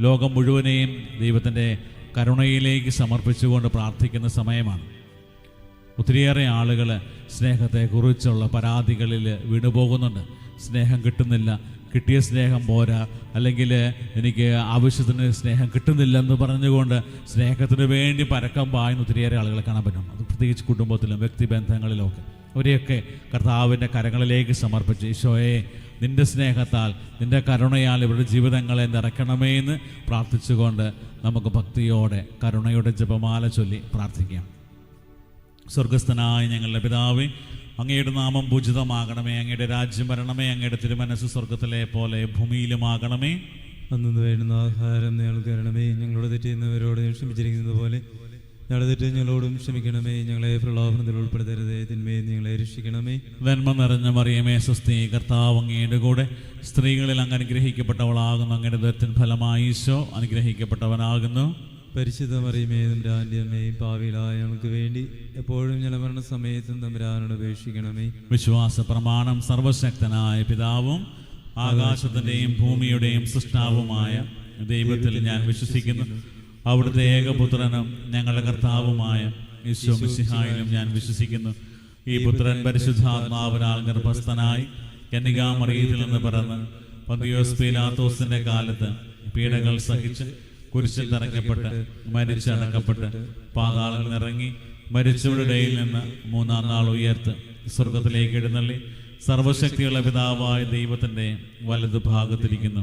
ലോകം മുഴുവനെയും ദൈവത്തിന്റെ കരുണയിലേക്ക് സമർപ്പിച്ചുകൊണ്ട് പ്രാർത്ഥിക്കുന്ന സമയമാണ്. ഒത്തിരിയേറെ ആളുകൾ സ്നേഹത്തെക്കുറിച്ചുള്ള പരാതികളിൽ വീണുപോകുന്നുണ്ട്. സ്നേഹം കിട്ടുന്നില്ല. കിട്ടിയ സ്നേഹം പോരാ. അല്ലെങ്കിൽ എനിക്ക് ആവശ്യത്തിന് സ്നേഹം കിട്ടുന്നില്ല എന്ന് പറഞ്ഞുകൊണ്ട് സ്നേഹത്തിന് വേണ്ടി പരക്കം പായുന്ന ഒത്തിരിയേറെ ആളുകളെ കാണാൻ പറ്റും. അത് പ്രത്യേകിച്ച് കുടുംബത്തിലും വ്യക്തിബന്ധങ്ങളിലും ഒക്കെ. അവരെയൊക്കെ കർത്താവിന്റെ കരങ്ങളിലേക്ക് സമർപ്പിച്ച് ഈശോയെ നിന്റെ സ്നേഹത്താൽ നിന്റെ കരുണയാൽ ഇവരുടെ ജീവിതങ്ങളെ നിറയ്ക്കണമേ എന്ന് പ്രാർത്ഥിച്ചുകൊണ്ട് നമുക്ക് ഭക്തിയോടെ കരുണയുടെ ജപമാല ചൊല്ലി പ്രാർത്ഥിക്കാം. സ്വർഗസ്ഥനായ ഞങ്ങളുടെ പിതാവ് അങ്ങയുടെ നാമം പൂജിതമാകണമേ അങ്ങയുടെ രാജ്യം വരണമേ അങ്ങയുടെ തിരുമനസ് സ്വർഗത്തിലെ പോലെ ഭൂമിയിലുമാകണമേ. അന്നു വേണ്ടുന്ന ആഹാരം നിങ്ങൾ തരണമേ ഞങ്ങളോട് തെറ്റുന്നവരോട് ക്ഷമിച്ചിരിക്കുന്നത് പോലെ തെറ്റ് ഞങ്ങളോടും ക്ഷമിക്കണമേ. ഞങ്ങളെ പ്രലോഭനത്തിൽ ഉൾപ്പെടുത്തരുതേ. തിന്മയിൽ ഞങ്ങളെ രക്ഷിക്കണമേ. നന്മ നിറഞ്ഞ മറിയമേ സ്വസ്തി. കർത്താവ് അങ്ങയുടെ കൂടെ സ്ത്രീകളിൽ അങ്ങ് അനുഗ്രഹിക്കപ്പെട്ടവളാകുന്നു. അങ്ങയുടെ ദത്തിൻ ഫലമായി ഈശോ അനുഗ്രഹിക്കപ്പെട്ടവനാകുന്നു. പരിശുദ്ധ മറിയമേ തമ്പുരാന്റെയമ്മയും പാവിലായ ഞങ്ങൾക്ക് വേണ്ടി എപ്പോഴും ഞലമരണ സമയത്തും തമ്പുരാനോട് അപേക്ഷിക്കണമേ. വിശ്വാസ പ്രമാണം സർവശക്തനായ പിതാവും ആകാശത്തിന്റെയും ഭൂമിയുടെയും സൃഷ്ടാവുമായ ദൈവത്തിൽ ഞാൻ വിശ്വസിക്കുന്നു. അവിടുത്തെ ഏകപുത്രനും ഞങ്ങളുടെ കർത്താവുമായ ഈശോ മിശിഹായിലും ഞാൻ വിശ്വസിക്കുന്നു. ഈ പുത്രൻ പരിശുദ്ധാത്മാവിനാൽ ഗർഭസ്ഥനായി കന്യകാമറിയത്തിൽ നിന്ന് പിറന്ന് പന്തിയോസ് പീലാത്തോസിന്റെ കാലത്ത് പീഡകൾ സഹിച്ച് കുരിശിൽ തറയ്ക്കപ്പെട്ട് മരിച്ചടക്കപ്പെട്ട് പാതാളങ്ങളിൽ ഇറങ്ങി മരിച്ചവരുടെ ഇടയിൽ നിന്ന് മൂന്നാം നാൾ ഉയർത്ത് സ്വർഗത്തിലേക്ക് എഴുന്നള്ളി സർവശക്തിയുള്ള പിതാവായ ദൈവത്തിന്റെ വലതു ഭാഗത്തിരിക്കുന്നു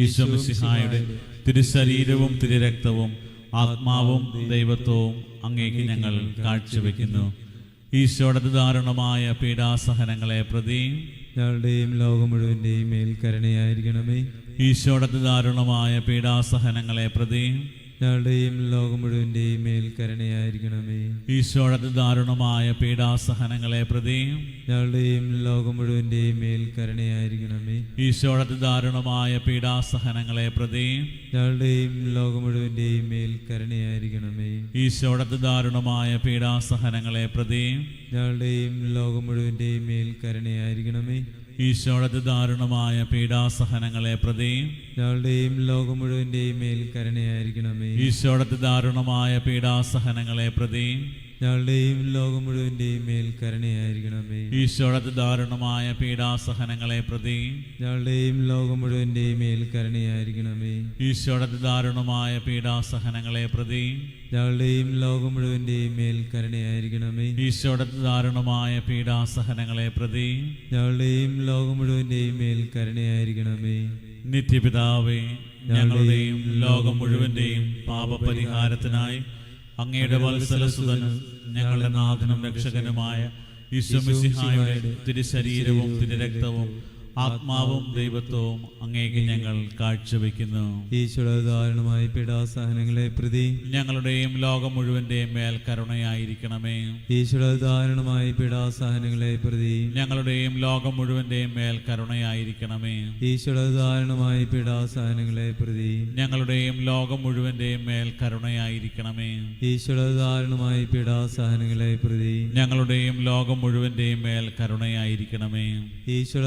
ഈശോ മിശിഹായുടെ തിരുശരീരവും തിരുരക്തവും ആത്മാവും ദൈവത്വവും അങ്ങേക്ക് ഞങ്ങൾ കാഴ്ചവെക്കുന്നു. ഈശോയുടെ ദാരുണമായ പീഡാസഹനങ്ങളെ പ്രതി ഞങ്ങളുടെയും ലോകം മുഴുവന്റെയും മേൽ കരുണയായിരിക്കണമേ. ഈശോയുടെ ദാരുണമായ പീഡാസഹനങ്ങളെ പ്രതി ഞങ്ങളുടെയും ലോകം മുഴുവന്റെയും മേൽ കരുണയായിരിക്കണമേ. ഈശോയുടെ ദാരുണമായ പീഡാസഹനങ്ങളെ പ്രതിയും ഞങ്ങളുടെയും ലോകം മുഴുവന്റെയും മേൽ കരുണയായിരിക്കണമേ. ഈശോയുടെ ദാരുണമായ പീഡാസഹനങ്ങളെ പ്രതിയും ഞങ്ങളുടെയും ലോകം മുഴുവന്റെയും മേൽ കരുണയായിരിക്കണമേ. ഈശോയുടെ ദാരുണമായ പീഡാസഹനങ്ങളെ പ്രതിയും ഞങ്ങളുടെയും ലോകം മുഴുവന്റെയും മേൽ കരുണയായിരിക്കണമേ. ഈശോയുടെ ദാരുണമായ പീഡാസഹനങ്ങളെ പ്രതിയും ഞങ്ങളുടെയും ലോകം മുഴുവന്റെയും മേൽ കരുണയായിരിക്കണമേ. ദാരുണമായ പീഡാസഹനങ്ങളെ പ്രതി ഞങ്ങളുടെയും ലോകം മുഴുവന്റെയും മേൽ കരുണയായിരിക്കണമേ. ഈശോയുടെ ദാരുണമായ പീഡാസഹനങ്ങളെ പ്രതി ഞങ്ങളുടെയും ലോകം മുഴുവന്റെയും മേൽ കരുണയായിരിക്കണമേ. ഈശോയുടെ ദാരുണമായ പീഡാസഹനങ്ങളെ പ്രതി ഞങ്ങളുടെയും ലോകം മുഴുവന്റെയും മേൽ കരുണയായിരിക്കണമേ. ഈശോയുടെ ദാരുണമായ പീഡാസഹനങ്ങളെ പ്രതി ഞങ്ങളുടെയും ലോകം മുഴുവന്റെയും മേൽ കരുണയായിരിക്കണമേ. നിത്യപിതാവേ ഞങ്ങളുടെയും ലോകം മുഴുവന്റെയും പാപപരിഹാരത്തിനായി അങ്ങയുടെ വത്സലസുതനും ഞങ്ങളുടെ നാഥനും രക്ഷകനുമായ ഈശ്വമിസിഹായുടെ തിരുശരീരവും തിരുരക്തവും ആത്മാവും ദൈവത്വവും അങ്ങേക്ക് ഞങ്ങൾ കാഴ്ചവെക്കുന്നു. ഈശ്വരമായി പിടാസഹനങ്ങളെ പീഡാസഹനങ്ങളെ പ്രതി ഞങ്ങളുടെയും ലോകം മുഴുവന്റെയും മേൽ കരുണയായിരിക്കണമേ. ഈശ്വരമായി പിടാസഹനങ്ങളെ പീഡാസഹനങ്ങളെ പ്രതി ഞങ്ങളുടെയും ലോകം മുഴുവന്റെയും മേൽ കരുണയായിരിക്കണമേ. ഈശ്വരമായി പിടാസഹനങ്ങളെ പീഡാസഹനങ്ങളെ പ്രതി ഞങ്ങളുടെയും ലോകം മുഴുവന്റെയും മേൽ കരുണയായിരിക്കണമേ. ഈശ്വരമായി പിടാസഹനങ്ങളെ പീഡാസഹനങ്ങളെ പ്രതി ഞങ്ങളുടെയും ലോകം മുഴുവന്റെയും മേൽ കരുണയായിരിക്കണമേ. ഈശ്വര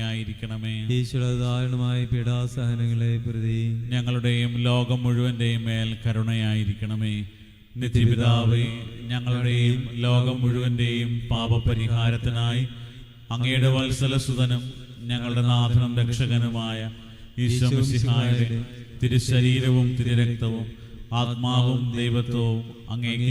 കരുണയായിരിക്കണമേ ഈശ്വര ദാരുണമായ പീഡാസഹനങ്ങളെ പ്രതി ഞങ്ങളുടെയും ലോകം മുഴുവന്റെയും മേൽ കരുണയായിരിക്കണമേ. നിത്യപിതാവേ ഞങ്ങളുടെയും ലോകം മുഴുവന്റെയും പാപപരിഹാരത്തിനായി അങ്ങയുടെ വത്സലസുതനും ഞങ്ങളുടെ നാഥനും രക്ഷകനുമായ ഈശ്വര തിരുശരീരവും തിരുരക്തവും ആത്മാവും ദൈവത്വവും അങ്ങേക്ക്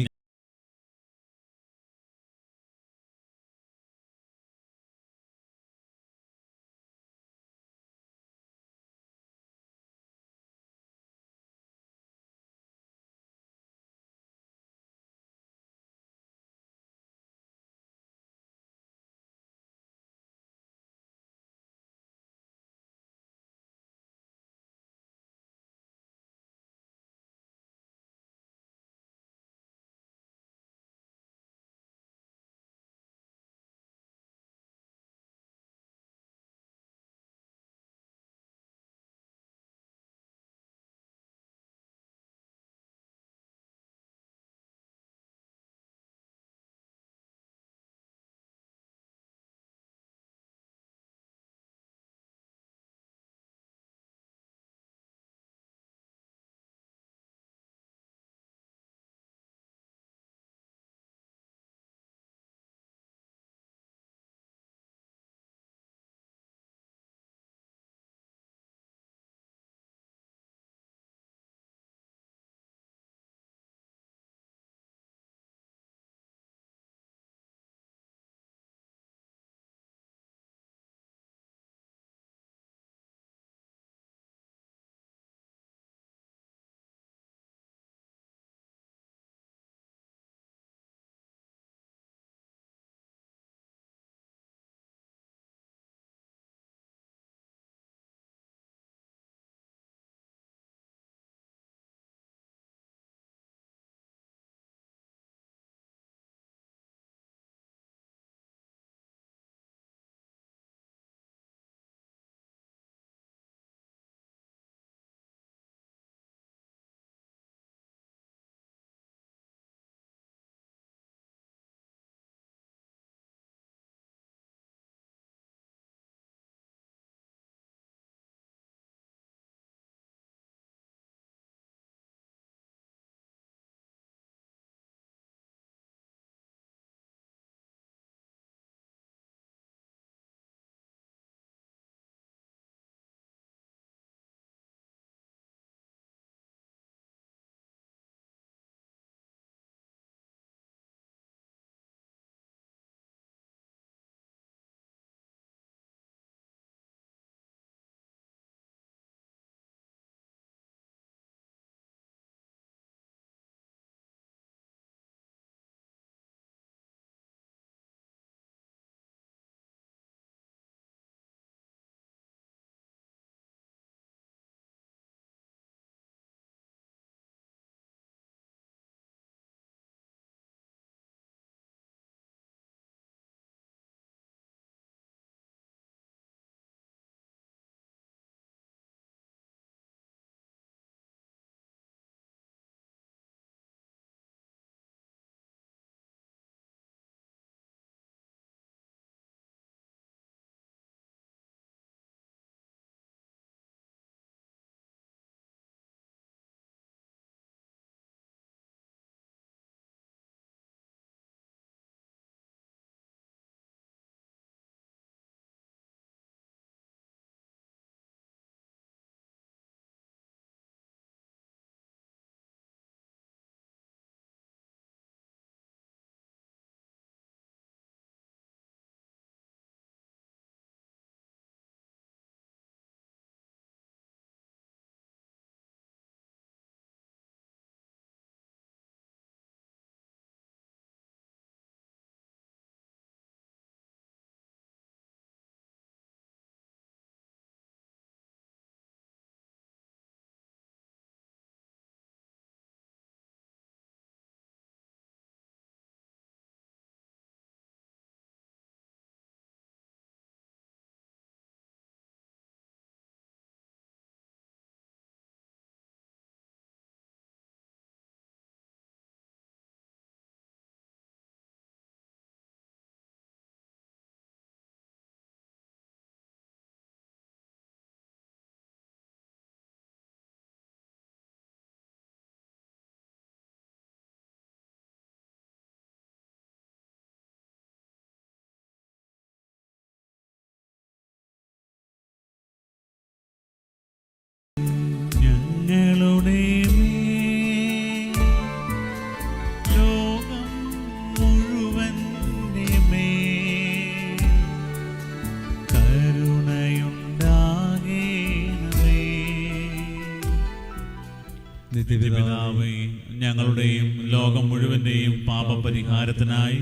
നിത്യപിതാവേ ഞങ്ങളുടെയും ലോകം മുഴുവന്റെയും പാപപരിഹാരത്തിനായി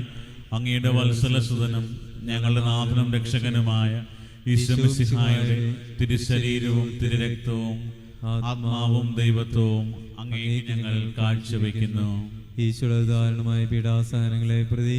അങ്ങയുടെ വത്സലസുതനും ഞങ്ങളുടെ നാഥനും രക്ഷകനുമായ ഈശ്വരസിഹായുടെ തിരുശരീരവും തിരുരക്തവും ആത്മാവും ദൈവത്വവും അങ്ങേക്ക് ഞങ്ങൾ കാഴ്ചവെക്കുന്നു. ഈശ്വരോദാഹരണമായ പീഡാസഹനങ്ങളെ പ്രതി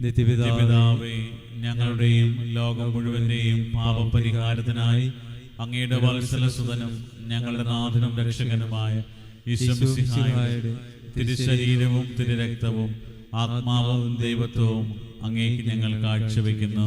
നിത്യപിതാവേ ഞങ്ങളുടെയും ലോകം മുഴുവന്റെയും പാപപരിഹാരത്തിനായി അങ്ങയുടെ വത്സലസുതനും ഞങ്ങളുടെ നാഥനും രക്ഷകനുമായ തിരുശരീരവും തിരുശരീരവും തിരുരക്തവും ആത്മാവും ദൈവത്വവും അങ്ങേക്ക് ഞങ്ങൾ കാഴ്ചവെക്കുന്നു.